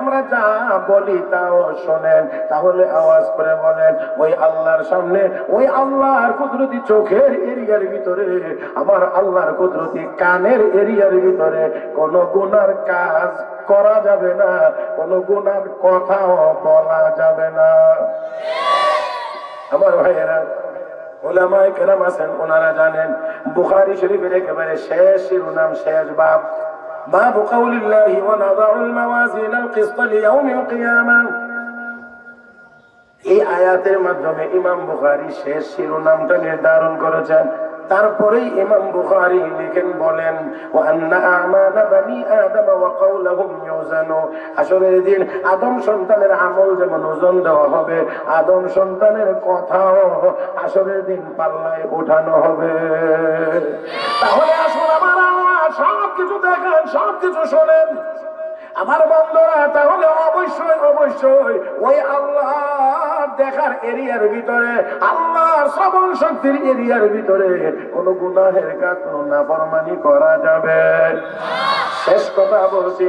আমরা যা বলি তাও শোনেন, তাহলে আওয়াজ করে বলেন, ওই আল্লাহর সামনে, ওই আল্লাহর কুদরতি চোখের এরিয়ার ভিতরে, আমার আল্লাহর কুদরতি কানের এরিয়ার ভিতরে কোন গুনার কাজ করা যাবে না, কোন গুনার কথাও বলা যাবে না। আমার ভাইয়েরা, ওলামায় কেরাম আছেন, ওনারা জানেন, বুখারি শরীফের একেবারে শেষ শিরোনাম, শেষ বাপ باب قول الله ونضع الموازين القسط ليوم القيامة এই আয়াতের মাধ্যমে ইমাম বুখারি শেষ শিরোনামটা নির্ধারণ করেছেন তারপরেই ইমাম বুখারি লিখেন বলেন ওয়ান্না আমানা বানি আদম ওয়া কাওলাহুম ইউজানু আসরের দিন আদম সন্তানের আমল যেমন ওজন দেওয়া হবে আদম সন্তানের কথাও আসরের দিন পাল্লায় ওঠানো হবে তাহলে আসুন আমার আল্লাহ সব কিছু দেখেন সব কিছু শোনেন। আমার বন্ধুরা, তাহলে অবশ্যই অবশ্যই ওই আল্লাহ দেখার এরিয়ার ভিতরে, আল্লাহর শ্রবণ শক্তির এরিয়ার ভিতরে কোন গুণাহের কাজ না করা যাবে। শেষ কথা বলছি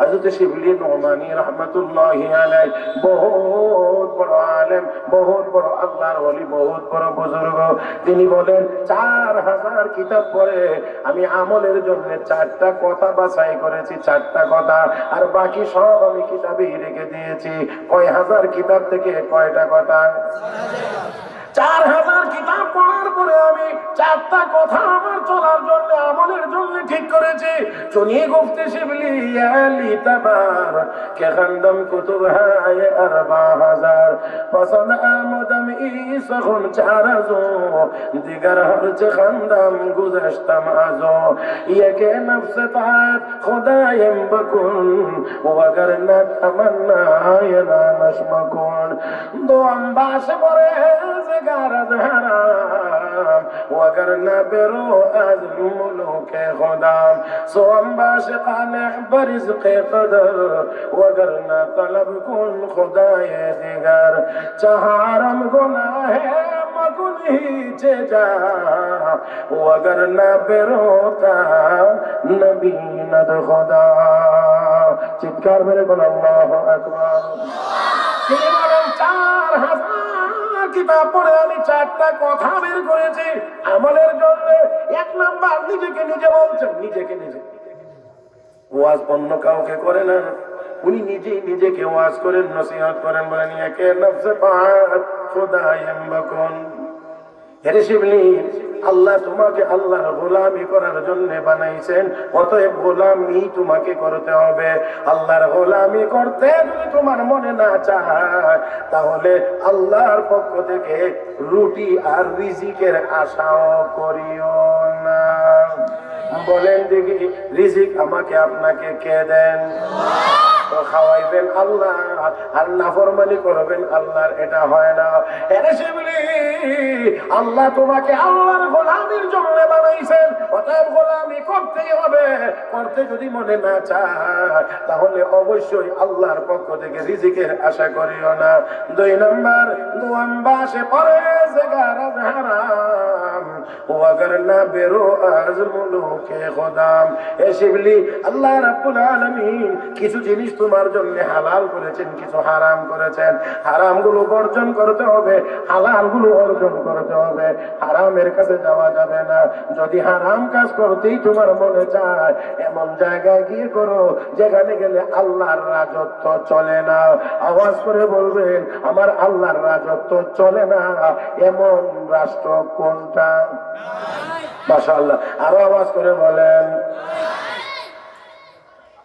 হযরত শিবলি নোমানি রহমাতুল্লাহ আলাই বহুত বড় আলেম, বহুত বড় আল্লাহর ওলি, বহুত বড় বুজুর্গ। তিনি বলেন, চার হাজার কিতাব পড়ে আমি আমলের জন্য চারটা কথা বাছাই করেছি, চারটা কথা, আর বাকি সব আমি কিতাবেই রেখে দিয়েছি। কয় হাজার কিতাব থেকে কয়টা কথা? চার হাজার কিতাব পড়ার পরে আমি চারটা কথা আমার চলার জন্য, আমলের জন্য ঠিক করেছি। চুনি গুফতে শিবলি আলি তাবার, কে কুতুব হায় আরবা হাজার। পছন্দ আমদম ইসখন চারাজো, দিগার হরচ খান্দম আজো। নফস বকুন ওয়াগার না তমন্না নশমকুন পরে زگارد حرام وگرنه برو از ملوک خدام سوام باشقان برزق قدر وگرنه طلب کن خدای دیگر چهارم گناه مکن هیچ جا وگرنه بروتا نبیند خدا চিৎকার মেরে বল আল্লাহ আকবার তিনি বলেন চার হাজার কিতাব পড়ে আমি চারটা কথা বের করেছি আমলের জন্য। এক নাম্বার, নিজেকে নিজে বলছেন, নিজেকে নিজে। ওয়াজ অন্য কাউকে করে না। উনি নিজেই নিজেকে ওয়াজ করেন, নসিহত করেন, বলেন, একে নফসে পাহাড় খোদা বকুন। হেরে শিবলি আল্লাহ তোমাকে আল্লাহর গোলামি করার জন্য বানাইছেন, অতএব গোলামি তোমাকে করতে হবে। আল্লাহর গোলামি করতে যদি তোমার মনে না চায়, তাহলে আল্লাহর পক্ষ থেকে রুটি আর রিজিকের আশাও করিও না। বলেন দেখি, রিজিক আমাকে আপনাকে কে দেন? খাওয়াইবেন আল্লাহ, আর নাফরমানি করবেন আল্লাহর, এটা হয় না। এরে শিবলি আল্লাহ তোমাকে আল্লাহর গোলামির জন্য বানাইছেন। অতএব গোলামি করতেই হবে। করতে যদি মনে না চায়, তাহলে অবশ্যই আল্লাহর পক্ষ থেকে রিজিকের আশা করিও না। দুই নম্বর পরে জিনিস তোমার জন্য হালাল করেছেন, কিছু হারাম করেছেন। হারামগুলো বর্জন করতে হবে হালালগুলো অর্জন করতে হবে। হারামের কাছে যাওয়া যাবে না। যদি হারাম কাজ করতেই তোমার মনে চায়, এমন জায়গায় গিয়ে করো, যেখানে গেলে আল্লাহর রাজত্ব চলে না। আওয়াজ করে বলবেন, আমার আল্লাহর রাজত্ব চলে না। এমন রাষ্ট্র কোনটা? মাশাআল্লাহ। আরও আওয়াজ করে বলেন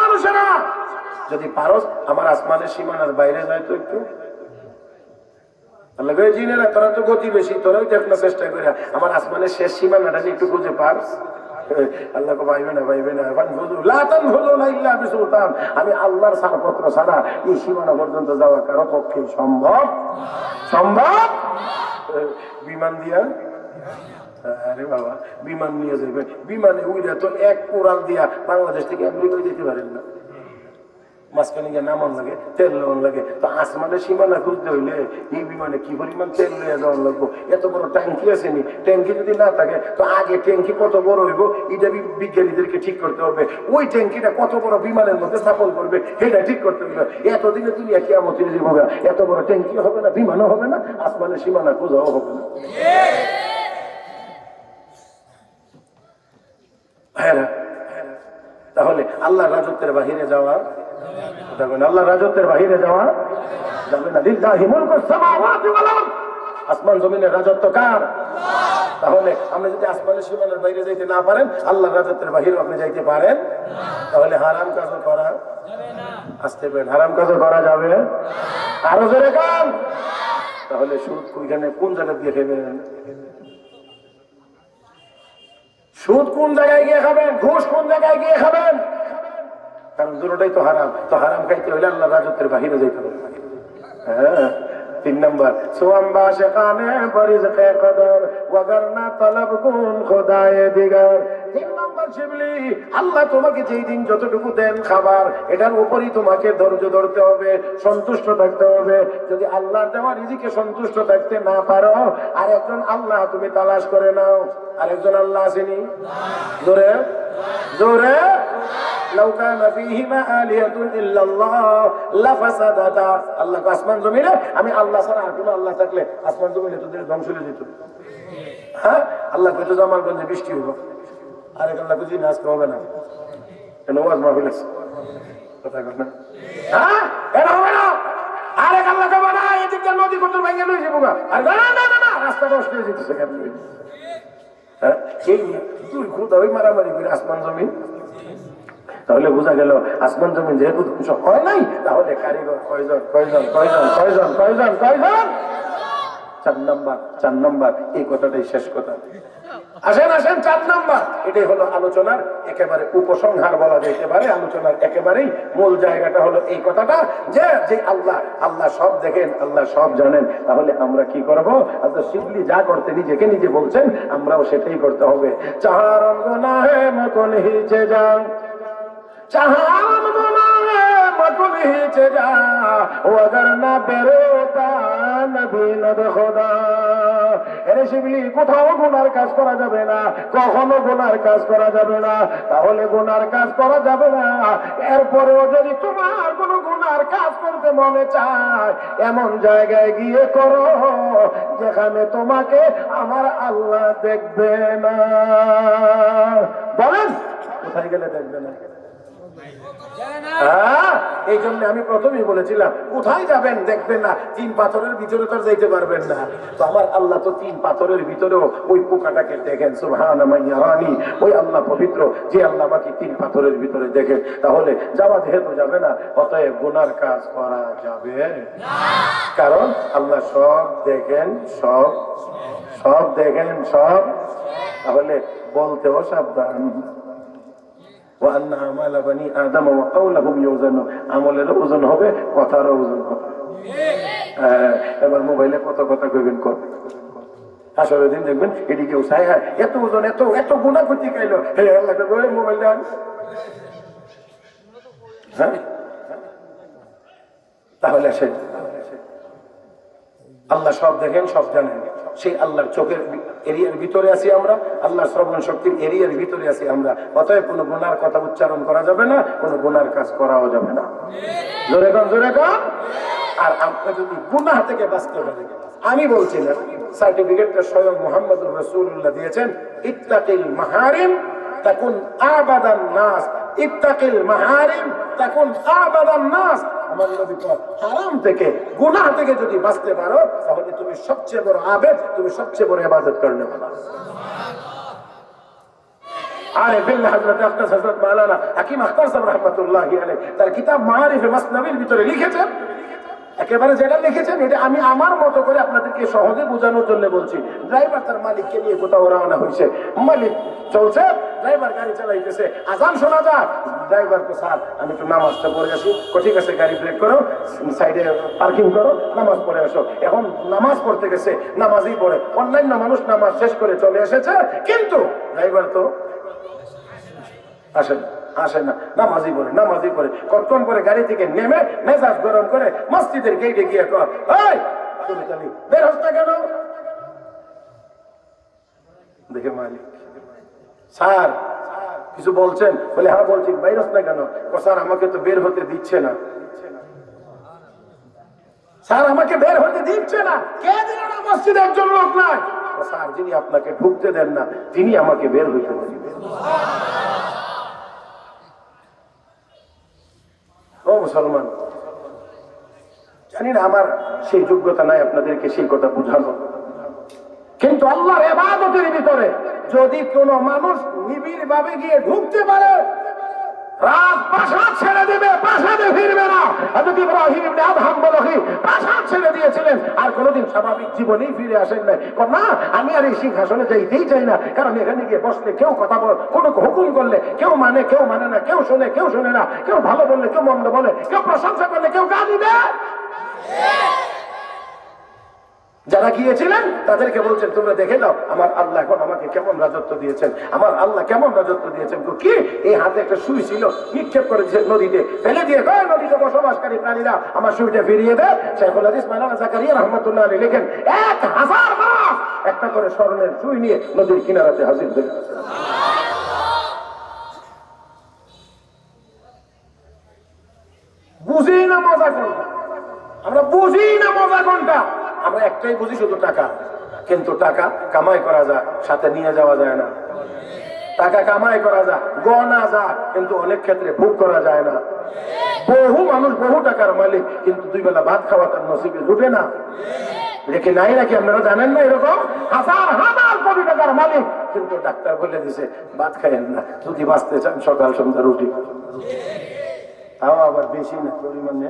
মানুষেরা। যদি পারস, আমার আসমানের সীমানার বাইরে যায় তো একটু। আল্লাহ জিনেরা, তোরা তো গতি বেশি তোরাই দেখ চেষ্টা করে আমার আসমানের শেষ সীমানাটা একটু খুঁজে পারস না না আমি আল্লাহর ছাড়পত্র ছাড়া এই সীমানা পর্যন্ত যাওয়া কারও পক্ষে সম্ভব? সম্ভব? বিমান দিয়া আরে বাবা, বিমান নিয়ে যাবে বিমানে উইরা তো এক কোরাল দিয়া বাংলাদেশ থেকে যেতে পারেন না। মাঝখানে গিয়ে লাগে, তেল লোন লাগে। তো আসমানের সীমানা খুঁজতে হইলে এই বিমানে কি পরিমাণ তেল যাওয়ার লাগবো? এত বড় ট্যাঙ্কি ট্যাঙ্কি যদি না থাকে, তো আগে ট্যাঙ্কি কত বড় হইব? এটা বিজ্ঞানীদেরকে ঠিক করতে হবে। ওই ট্যাঙ্কিটা কত বড় বিমানের মধ্যে স্থাপন করবে, সেটা ঠিক করতে হবে। এতদিনে কেমন জীব হবে এত বড় ট্যাঙ্কি হবে না, বিমানও হবে না, আসমানের সীমানা খোঁজাও হবে না। ভাইয়েরা, তাহলে আল্লাহ রাজত্বের বাহিরে যাওয়া আল্লাহ রাজত্বের বাহিরে যাওয়া যাবে না। আসমান জমিনের রাজত্ব কার? তাহলে আপনি যদি আসমানের সীমানার বাইরে যাইতে না পারেন আল্লাহ রাজত্বের বাহিরে আপনি যাইতে পারেন। তাহলে হারাম কাজ করা আসতে পারেন। হারাম কাজ করা যাবে। আরও জোরে কাম তাহলে সুদ ওইখানে কোন জায়গা দিয়ে খেবেন সুদ কোন জায়গায় গিয়ে খাবেন? ঘুষ কোন জায়গায় গিয়ে খাবেন? কারণ দুটোটাই তো হারাম। তো হারাম খাইতে হইলে আল্লাহ রাজত্বের বাহিরে যেতে হবে। হ্যাঁ তিন নম্বর। কদর ওয়াগারনা তলব কোন খোদায় তিন নম্বর শিবলি আল্লাহ তোমাকে যেই দিন যতটুকু দেন খাবার এটার উপরই তোমাকে ধৈর্য ধরতে হবে সন্তুষ্ট থাকতে হবে যদি আল্লাহ দেওয়া রিজিকে সন্তুষ্ট থাকতে না পারো আর একজন আল্লাহ তুমি তালাশ করে নাও আরেকজন আল্লাহ আসেনি জোরে জোরে لو كان فيهما آلهة إلا الله لفسدتا আল্লাহ তো আসমান জমিনে আমি আল্লাহ ছাড়া আর কোনো আল্লাহ থাকলে আসমান জমিনে তোদের ধ্বংস হয়ে যেত হ্যাঁ আল্লাহ কইতো জামালগঞ্জে বৃষ্টি হইব আরেক আল্লাহ কুজি নাচ হবে না। কেন ওয়াজ মাহফিল আছে। কথা কর না। হ্যাঁ? এটা হবে না। আরেক আল্লাহ কবে না। এদিকে নদী কত ভেঙে লই যাব। আর না না না রাস্তা নষ্ট হয়ে যেতেছে কেন হ্যাঁ? এই তুই খুদা ওই মারামারি করে আসমান জমিন। তাহলে বোঝা গেল, আসমান জমিন যেহেতু ধ্বংস হয় নাই, তাহলে কারিগর কয়জন কয়জন কয়জন কয়জন কয়জন কয়জন? চার নাম্বার চার নাম্বার, এই কথাটাই শেষ কথা। আসেন আসেন, চার নাম্বার। এটাই হলো আলোচনার একেবারে উপসংহার বলা যেতে পারে, আলোচনার একেবারেই মূল জায়গাটা হলো এই কথাটা যে যে আল্লাহ আল্লাহ সব দেখেন, আল্লাহ সব জানেন। তাহলে আমরা কি করব? আল্লাহ শিবলি যা করতে নিজেকে নিজে বলছেন, আমরাও সেটাই করতে হবে। চাহার চাহার না বেরো কোথাও কাজ করা যাবে না, কখনো কাজ করা যাবে না, তাহলে কাজ করা যাবে না। এরপরেও যদি তোমার কোনো গুনার কাজ করতে মনে চায়, এমন জায়গায় গিয়ে করো, যেখানে তোমাকে আমার আল্লাহ দেখবে না। বলেন, কোথায় গেলে দেখবে না? হ্যাঁ, এই জন্য আমি প্রথমেই বলেছিলাম কোথায় যাবেন দেখবেন না তিন পাথরের ভিতরে তো যাইতে পারবেন না। তো আমার আল্লাহ তো তিন পাথরের ভিতরেও ওই পোকাটাকে দেখেন সুবহান রানী। ওই আল্লাহ পবিত্র যে আল্লাহ আমাকে তিন পাথরের ভিতরে দেখেন। তাহলে যাওয়া যেহেতু যাবে না অতএব গুনার কাজ করা যাবে কারণ আল্লাহ সব দেখেন সব সব দেখেন সব। তাহলে বলতেও সাবধান। ও আমলেরও ওজন হবে কথারও ওজন হবে। হ্যাঁ, এবার মোবাইলে কত কথা কইবেন কর। আসলে দিন দেখবেন এদিকে কেউ চাই হ্যাঁ এত ওজন এত এত গুণা ক্ষতি খাইলো। হে আল্লাহ মোবাইল দেন। হ্যাঁ? তাহলে সে আল্লাহ সব দেখেন সব জানেন। সেই আল্লাহর চোখের এরিয়ার ভিতরে আছি আমরা, আল্লাহর শ্রবণ শক্তির এরিয়ার ভিতরে আছি আমরা। অতএব কোনো গুনার কথা উচ্চারণ করা যাবে না, কোনো গুনার কাজ করাও যাবে না। জোরে কম জোরে কম আর আমরা যদি গুনাহ থেকে বাঁচতে পারি, আমি বলছি না সার্টিফিকেটটা স্বয়ং মোহাম্মদ রসুল্লাহ দিয়েছেন, ইত্তাকিল মাহারিম তখন আবাদান নাস। ইত্তাকিল মাহারিম তখন আবাদান নাস। হারাম থেকে, গুনাহ থেকে যদি বাঁচতে পারো, তাহলে তুমি সবচেয়ে বড় আবেদ, তুমি সবচেয়ে বড় আফতাস হযরত মাওলানা হাকিম তার কিতাব ভিতরে লিখেছেন। একেবারে যেটা লিখেছেন, এটা আমি আমার মতো করে আপনাদেরকে সহজে বোঝানোর জন্য বলছি। ড্রাইভার তার মালিককে নিয়ে কোথাও রওনা হয়েছে। মালিক চলছে। ড্রাইভার গাড়ি চালাইতেছে। আজান শোনা যায় ড্রাইভার তো স্যার, আমি একটু নামাজটা পড়ে আসি। ঠিক আছে, গাড়ি ব্রেক করো। সাইডে পার্কিং করো। নামাজ পড়ে আসো। এখন নামাজ পড়তে গেছে, নামাজই পড়ে। অন্যান্য মানুষ নামাজ শেষ করে চলে এসেছে, কিন্তু ড্রাইভার তো আসে না আসে না। নামাজি পড়ে নামাজি পড়ে। কতক্ষণ পরে গাড়ি থেকে নেমে মেজাজ গরম করে মসজিদের গেটে গিয়ে কর এই, তুমি তাহলে বের হস না কেন? দেখে মালিক স্যার, কিছু বলছেন? বলে হ্যাঁ বলছি বাইর হস না কেন? ও স্যার, আমাকে তো বের হতে দিচ্ছে না। স্যার, আমাকে বের হতে দিচ্ছে না। কে দিল না মসজিদে একজন লোক নাই? স্যার, যিনি আপনাকে ঢুকতে দেন না, তিনি আমাকে বের হইতে দেন। ও মুসলমান, জানি না আমার সেই যোগ্যতা নাই আপনাদেরকে সেই কথা বুঝানো। কিন্তু আল্লাহর এবাদতের ভিতরে যদি কোন মানুষ নিবিড় ভাবে গিয়ে ঢুকতে পারে প্রাসাদ ছেড়ে দেবে, প্রাসাদে প্রাসাদ ছেড়ে দিয়েছিলেন। আর কোনোদিন স্বাভাবিক জীবনেই ফিরে আসেন আমি আর এই যাইতেই চাই না বসলে কেউ কথা বল, কোনো করলে কেউ মানে কেউ মানে না, কেউ শোনে কেউ শোনে না, কেউ ভালো বললে, কেউ মন্দ বলে, কেউ প্রশংসা করলে কেউ গালি দেয় যারা গিয়েছিলেন, তাদেরকে বলছেন, তোমরা দেখে নাও, আমার আল্লাহ এখন আমাকে কেমন রাজত্ব দিয়েছেন, আমার আল্লাহ কেমন রাজত্ব দিয়েছেন কি? এই হাতে একটা সুই ছিল, নিক্ষেপ করে দিয়েছে নদীতে, ফেলে দিয়ে কয় নদীতে বসবাসকারী প্রাণীরা, আমার সুইটা ফিরিয়ে দেয় শেখুল হাদিস মালানা জাকারিয়া রহমতুল্লাহ আলী লেখেন, এক হাজার মাস একটা করে স্মরণের সুই নিয়ে নদীর কিনারাতে হাজির হয়ে বুঝি না মজা কোনটা? আমরা বুঝি না মজা কোনটা? আমরা একটাই বুঝি শুধু টাকা। কিন্তু টাকা কামাই করা যায়, সাথে নিয়ে যাওয়া যায় না। টাকা কামাই করা যায় গনা যায়, কিন্তু অনেক ক্ষেত্রে ভোগ করা যায় না। বহু মানুষ বহু টাকার মালিক, কিন্তু দুই বেলা ভাত খাওয়া তার নসিবে জুটে না। রেখে নাই নাকি, আপনারা জানেন না এরকম? হাজার হাজার কোটি টাকার মালিক, কিন্তু ডাক্তার বলে দিছে, ভাত খাইয়েন না, যদি বাঁচতে চান সকাল সন্ধ্যা রুটি। তাও আবার বেশি না, পরিমাণে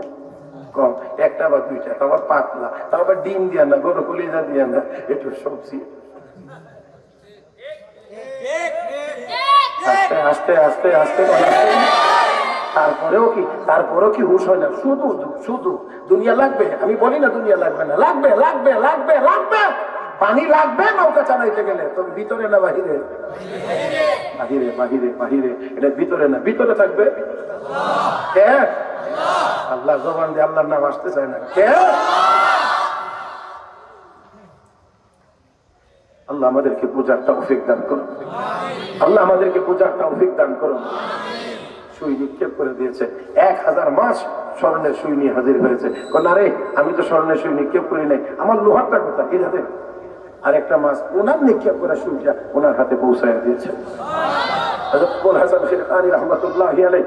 কম, একটা বা দুইটা আবার পাতলা আবার ডিম দিয়া না, গরু কলিজা দিয়ে না একটু সবজি। আস্তে আস্তে আস্তে আস্তে তারপরেও কি তারপরেও কি হুশ হয় না? শুধু শুধু, দুনিয়া লাগবে? আমি বলি না দুনিয়া লাগবে না। লাগবে লাগবে লাগবে লাগবে! পানি লাগবে, নৌকা চালাইতে গেলে। তবে ভিতরে না বাহিরে? বাহিরে বাহিরে বাহিরে। এটা ভিতরে না, ভিতরে থাকবে? কে আল্লাহ জবান দিয়ে আল্লাহর নাম আসতে চায় না। কে? আল্লাহ আমাদেরকে পূজার তৌফিক দান করুন। আল্লাহ আমাদেরকে পূজার তৌফিক দান করুন। সুই নিক্ষেপ করে দিয়েছে। এক হাজার মাস স্বর্ণের সুই নিয়ে হাজির হয়েছে। না রে, আমি তো স্বর্ণের সুই নিক্ষেপ করি নাই। আমার লোহারটা কোথা কি যাতে আর একটা মাস ওনার নিক্ষেপ করা সুইটা ওনার হাতে পৌঁছায় দিয়েছে। আবুল হাসান খিরকানি রহমতুল্লাহ আলাই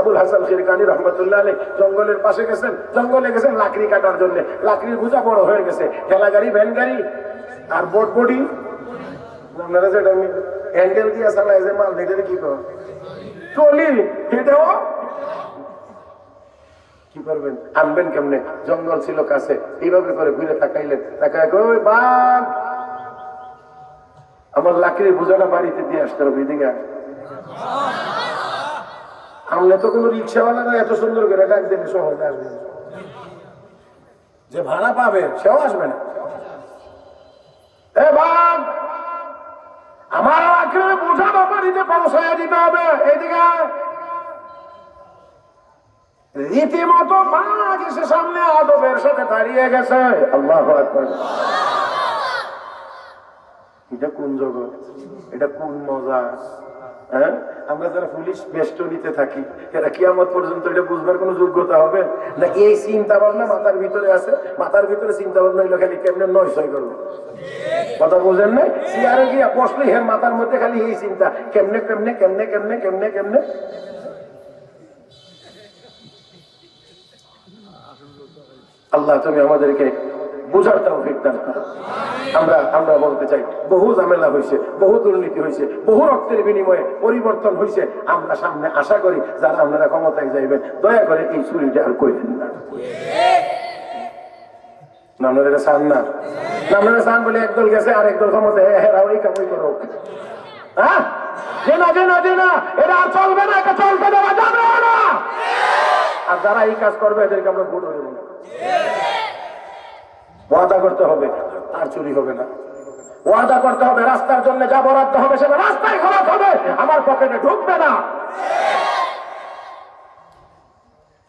আবুল হাসান খিরকানি রহমতুল্লাহ আলাই জঙ্গলের পাশে গেছেন জঙ্গলে গেছেন লাকড়ি কাটার জন্য। লাকড়ির বোঝা বড় হয়ে গেছে। ঠেলা গাড়ি ভ্যান গাড়ি আর বোট বডি। আপনারা যেটা হ্যান্ডেল দিয়ে যে মাল এটাকে কি কর? টলি এটাও কি করবেন? আনবেন কেমনে? জঙ্গল ছিল কাছে। এইভাবে করে ঘুরে তাকাইলেন। তাকায় কই, ওই বাঘ আমার লাকড়ির বোঝাটা বাড়িতে দিয়ে আসতে হবে এদিকে আমলে তো কোনো এত সুন্দর করে ডাক দেবে আসবে যে ভাড়া পাবে, সেও আসবে না। আমার পৌঁছায় দিতে হবে, এদিকে রীতিমতো এসে সামনে আদবের সাথে দাঁড়িয়ে গেছে। আল্লাহ এটা কোন জগৎ? এটা কোন মজা হ্যাঁ? আমরা যারা পুলিশ বেষ্টনীতে থাকি, এরা কিয়ামত পর্যন্ত এটা বুঝবার কোনো যোগ্যতা হবে? না, এই চিন্তা ভাবনা মাথার ভিতরে আছে? মাথার ভিতরে চিন্তা ভাবনা হইল খালি কেমনে নয় ছয় করব? কথা বুঝেন না চেয়ারে গিয়া বসলে হের মাথার মধ্যে খালি এই চিন্তা, কেমনে কেমনে কেমনে কেমনে কেমনে কেমনে? আল্লাহ তুমি আমাদেরকে বুঝার দান করো। আমরা আমরা বলতে চাই, বহু ঝামেলা হয়েছে, বহু দুর্নীতি হয়েছে, বহু রক্তের বিনিময়ে পরিবর্তন হয়েছে। আমরা সামনে আশা করি যারা আপনারা ক্ষমতায় যাইবেন, দয়া করে এই চুরিটা আর করেন না। একদল গেছে একদল হ্যাঁ? করো আর চলবে না আর যারা এই কাজ করবে আমরা করতে হবে। আর চুরি হবে না। ওয়াদা করতে হবে, রাস্তার জন্য যা বরাদ্দ হবে সেটা রাস্তায় খরচ হবে, আমার পকেটে ঢুকবে না।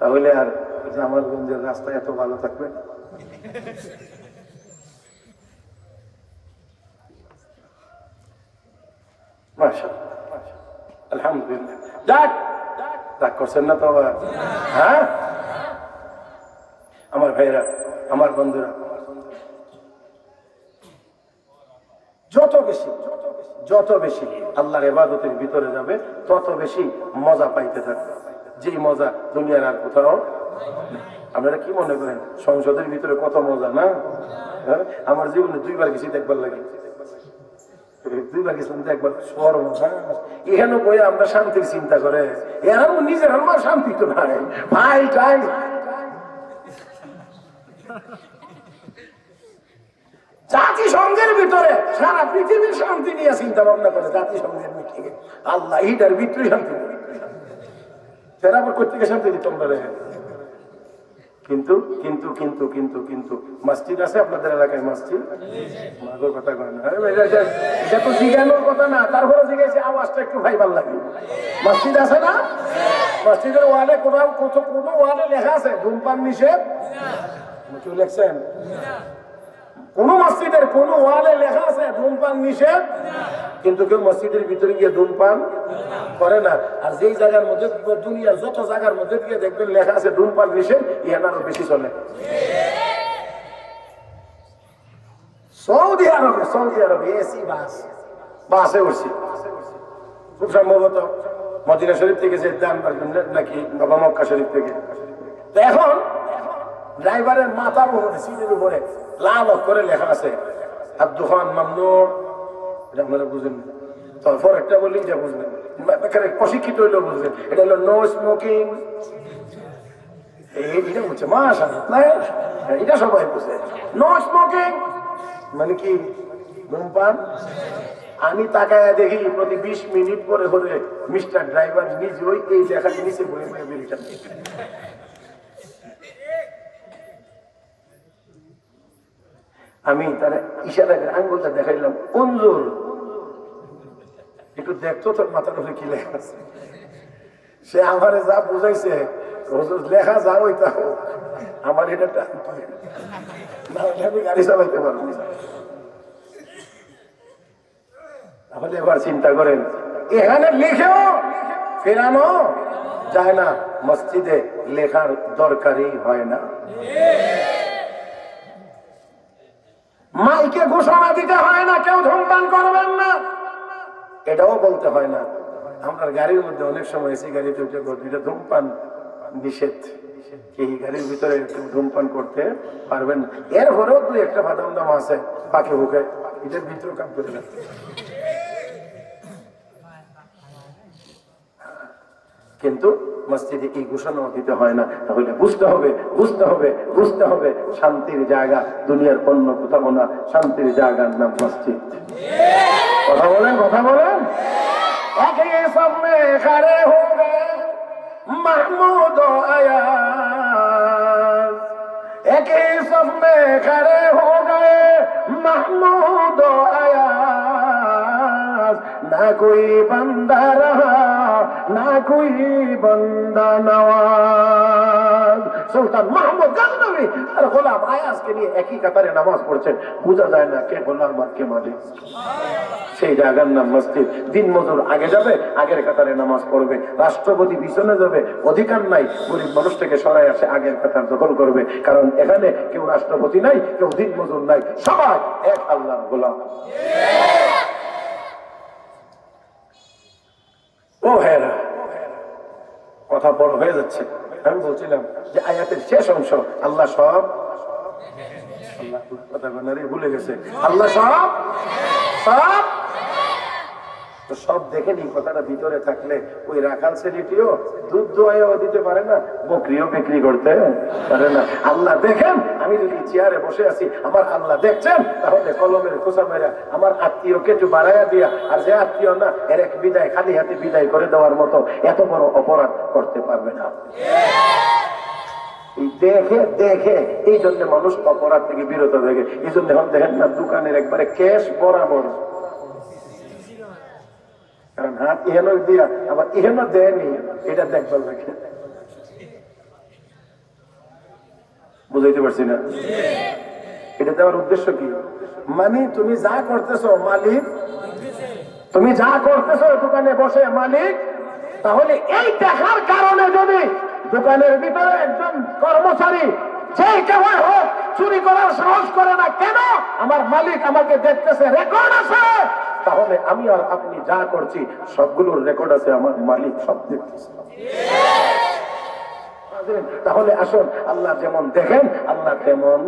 তাহলে আর জামালগঞ্জের রাস্তা এত ভালো থাকবে যাক করছেন না তো? হ্যাঁ? আমার ভাইরা আমার বন্ধুরা যত বেশি, যত বেশি আল্লাহর এবাদতের ভিতরে যাবে, তত বেশি মজা পাইতে থাকবে। যেই মজা দুনিয়ার আর কোথাও আপনারা কি মনে করেন, সংসদের ভিতরে কত মজা, না? হ্যাঁ? আমার জীবনে দুইবার গেছি দেখবার লাগে। আমরা শান্তির চিন্তা করে এরা নিজের আমার শান্তি তো নাই। ভাই টাই জাতিসংঘের ভিতরে সারা পৃথিবীর শান্তি নিয়ে চিন্তা ভাবনা করে জাতিসংঘের মিটিং আল্লাহ এইটার ভিতরে শান্তি নেই। সেটা আবার কোথেকে শান্তি দিত আমরা কিন্তু কিন্তু কিন্তু কিন্তু কিন্তু মসজিদ আছে আপনাদের এলাকায় মসজিদ? মাগোর কথা কয় না। এটা- তো জিজ্ঞানোর কথা না তারপরে জিজ্ঞাসা আওয়াজটা একটু ভাই ভালো লাগে। মসজিদ আছে না? মসজিদের ওয়ালে কোথাও কোথাও কোনো ওয়ালে লেখা আছে ধূমপান নিষেধ? কেউ লেখছেন? কোন মসজিদের কোন ওয়ালে লেখা আছে, ধূমপান নিষেধ? কিন্তু কেউ মসজিদের ভিতরে গিয়ে ধূমপান করে না। আর যেই জায়গার মধ্যে, দুনিয়ার যত জায়গার মধ্যে গিয়ে দেখবেন লেখা আছে, ধূমপান নিষেধ ইহান আরও বেশি চলে। সৌদি আরবে সৌদি আরবে, এসি, বাস, বাসে উঠছি। খুব সম্ভবত মদিনা শরীফ থেকে যে দাম নাকি বাবা মক্কা শরীফ থেকে। এখন ড্রাইভারের মাথার উপরে সিটের উপরে, লাল করে লেখা আছে আব্দু খান মামনুর। এটা আপনারা বুঝেন। তারপর একটা বলি যা বুঝবেন। প্রশিক্ষিত হইলেও বুঝবেন। এটা হলো নো স্মোকিং এটা বুঝছে। মাসা এটা সবাই বুঝে। নো স্মোকিং মানে কি? ধূমপান আমি তাকায় দেখি প্রতি বিশ মিনিট পরে হলে মিস্টার ড্রাইভার নিজে ওই এই লেখার নিচে বলে বেরিয়ে আমি তার ইশারা করে আঙ্গুলটা দেখাইলাম কঞ্জুর একটু দেখতো তোর মাথার উপরে কি লেখা আছে সে আমারে যা বুঝাইছে লেখা যা ওইটা হোক, আমার এটা টান। না আমি গাড়ি চালাইতে পারব। তাহলে এবার চিন্তা করেন, এখানে লিখেও ফেরানো যায় না, মসজিদে লেখার দরকারই হয় না মাইকে ঘোষণা দিতে হয় না, কেউ ধূমপান করবেন না। এটাও বলতে হয় না। আমার গাড়ির মধ্যে অনেক সময় এসি গাড়িতে উঠে ধূমপান নিষেধ। এই গাড়ির ভিতরে ধূমপান করতে পারবেন না। হলেও দুই একটা বাদাম দাম আছে পাখি বুকে এটার ভিতরে কাম করে না কিন্তু মসজিদে কি ঘোষণাও দিতে হয় না? তাহলে বুঝতে হবে বুঝতে হবে বুঝতে হবে। শান্তির জায়গা, দুনিয়ার পণ্য কোথাও না। শান্তির জায়গার নাম মসজিদ। কথা বলেন কথা বলেন। একই সামনে খারে হবে মাহমুদ আয়াজ। একই সামনে খারে হবে মাহমুদ कोई बंदा रहा না कोई बंदा नवाज সুলতান মাহমুদ গাজনবী আর গোলাম আয়াজকে নিয়ে একই কাতারে নামাজ পড়ছেন বোঝা যায় না কে গোলাম আর কে মালিক সেই জায়গার নাম মসজিদ দিন মজুর আগে যাবে আগের কাতারে নামাজ পড়বে রাষ্ট্রপতি পিছনে যাবে অধিকার নাই গরিব মানুষটাকে সরাই আসে আগের কাতার দখল করবে কারণ এখানে কেউ রাষ্ট্রপতি নাই কেউ দিন মজুর নাই সবাই এক আল্লাহর গোলাম ও হেরা কথা বড় হয়ে যাচ্ছে। আমি বলছিলাম যে আয়াতের শেষ অংশ, আল্লাহ সব কথা ভুলে গেছে। আল্লাহ সব সব সব দেখেন এই কথাটা ভিতরে থাকলে। ওই রাখাল ছেলেটিও দুধ দোয়াইও দিতে পারে না, বকরিও বিক্রি করতে পারে না। আল্লাহ দেখেন, আমি যদি চেয়ারে বসে আছি, আমার আল্লাহ দেখছেন, তাহলে কলমের খোসা মেরা আমার আত্মীয়কে একটু বাড়াইয়া দিয়া, আর যে আত্মীয় না, এর এক বিদায়, খালি হাতে বিদায় করে দেওয়ার মতো এত বড় অপরাধ করতে পারবে না। দেখে দেখে, এই জন্য মানুষ অপরাধ থেকে বিরত থাকে। এই জন্য দেখেন না, দোকানের একবারে ক্যাশ বরাবর কারণ হাত ইহেন দিয়া আবার ইহেন দেয়নি এটা দেখবার লাগে। বুঝাইতে পারছি না? এটা দেওয়ার উদ্দেশ্য কি? মানে তুমি যা করতেছো, মালিক, তুমি যা করতেছো দোকানে বসে মালিক, তাহলে এই দেখার কারণে যদি দোকানের ভিতরে একজন কর্মচারী, যে কেউ হোক, চুরি করার সাহস করে না, কেন? আমার মালিক আমাকে দেখতেছে রেকর্ড আছে। তাহলে আমি আর আপনি যা করছি, সবগুলোর রেকর্ড আছে আমার মালিক সব দেখতে তাহলে আসুন, আল্লাহ যেমন দেখেন, আল্লাহ তেমন